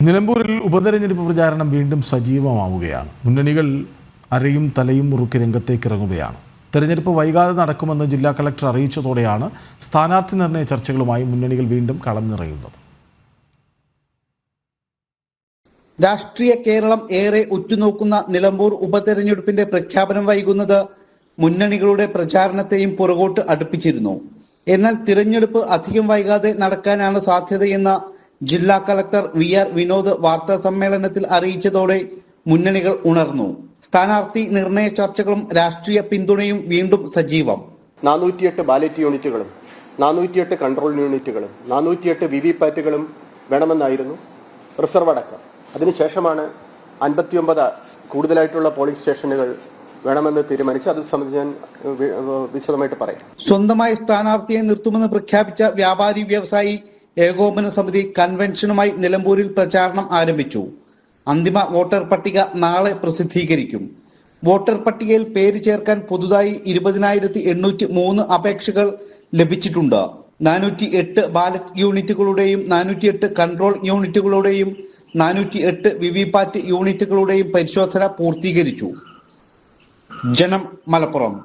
നിലമ്പൂരിൽ ഉപതെരഞ്ഞെടുപ്പ് പ്രചാരണം വീണ്ടും സജീവമാവുകയാണ്. മുന്നണികൾ അരയും തലയും മുറുക്കി രംഗത്തേക്ക് ഇറങ്ങുകയാണ്. തെരഞ്ഞെടുപ്പ് വൈകാതെ നടക്കുമെന്ന് ജില്ലാ കളക്ടർ അറിയിച്ചതോടെയാണ് സ്ഥാനാർത്ഥി നിർണയ ചർച്ചകളുമായി മുന്നണികൾ വീണ്ടും കളം നിറയുന്നത് രാഷ്ട്രീയ കേരളം ഏറെ ഉറ്റുനോക്കുന്ന നിലമ്പൂർ ഉപതെരഞ്ഞെടുപ്പിന്റെ പ്രഖ്യാപനം വൈകുന്നത് മുന്നണികളുടെ പ്രചാരണത്തെയും പുറകോട്ട് അടുപ്പിച്ചിരുന്നു. എന്നാൽ തിരഞ്ഞെടുപ്പ് അധികം വൈകാതെ നടക്കാനാണ് സാധ്യതയെന്ന് ജില്ലാ കളക്ടർ വി ആർ വിനോദ് വാർത്താ സമ്മേളനത്തിൽ അറിയിച്ചതോടെ മുന്നണികൾ ഉണർന്നു. സ്ഥാനാർത്ഥി നിർണയ ചർച്ചകളും രാഷ്ട്രീയ പിന്തുണയും വീണ്ടും സജീവം. നാനൂറ്റിയെട്ട് ബാലറ്റ് യൂണിറ്റുകളും നാനൂറ്റിയെട്ട് കൺട്രോൾ യൂണിറ്റുകളും നാനൂറ്റിയെട്ട് വി വി പാറ്റുകളും വേണമെന്നായിരുന്നു റിസർവ് അടക്കം. അതിനുശേഷമാണ് അൻപത്തിയൊമ്പത് കൂടുതലായിട്ടുള്ള പോളിംഗ് സ്റ്റേഷനുകൾ വേണമെന്ന് തീരുമാനിച്ചു അത് സംബന്ധിച്ച് ഞാൻ വിശദമായിട്ട് പറയാം. സ്വന്തമായി സ്ഥാനാർത്ഥിയെ നിർത്തുമെന്ന് പ്രഖ്യാപിച്ച വ്യാപാരി വ്യവസായി ഏകോപന സമിതി കൺവെൻഷനുമായി നിലമ്പൂരിൽ പ്രചാരണം ആരംഭിച്ചു. അന്തിമ വോട്ടർ പട്ടിക നാളെ പ്രസിദ്ധീകരിക്കും. വോട്ടർ പട്ടികയിൽ പേര് ചേർക്കാൻ പുതുതായി ഇരുപതിനായിരത്തി എണ്ണൂറ്റി മൂന്ന് അപേക്ഷകൾ ലഭിച്ചിട്ടുണ്ട്. നാനൂറ്റി എട്ട് ബാലറ്റ് യൂണിറ്റുകളുടെയും നാനൂറ്റി എട്ട് കൺട്രോൾ യൂണിറ്റുകളുടെയും നാനൂറ്റി എട്ട് വിവിപാറ്റ് യൂണിറ്റുകളുടെയും പരിശോധന പൂർത്തീകരിച്ചു. ജനം മലപ്പുറം.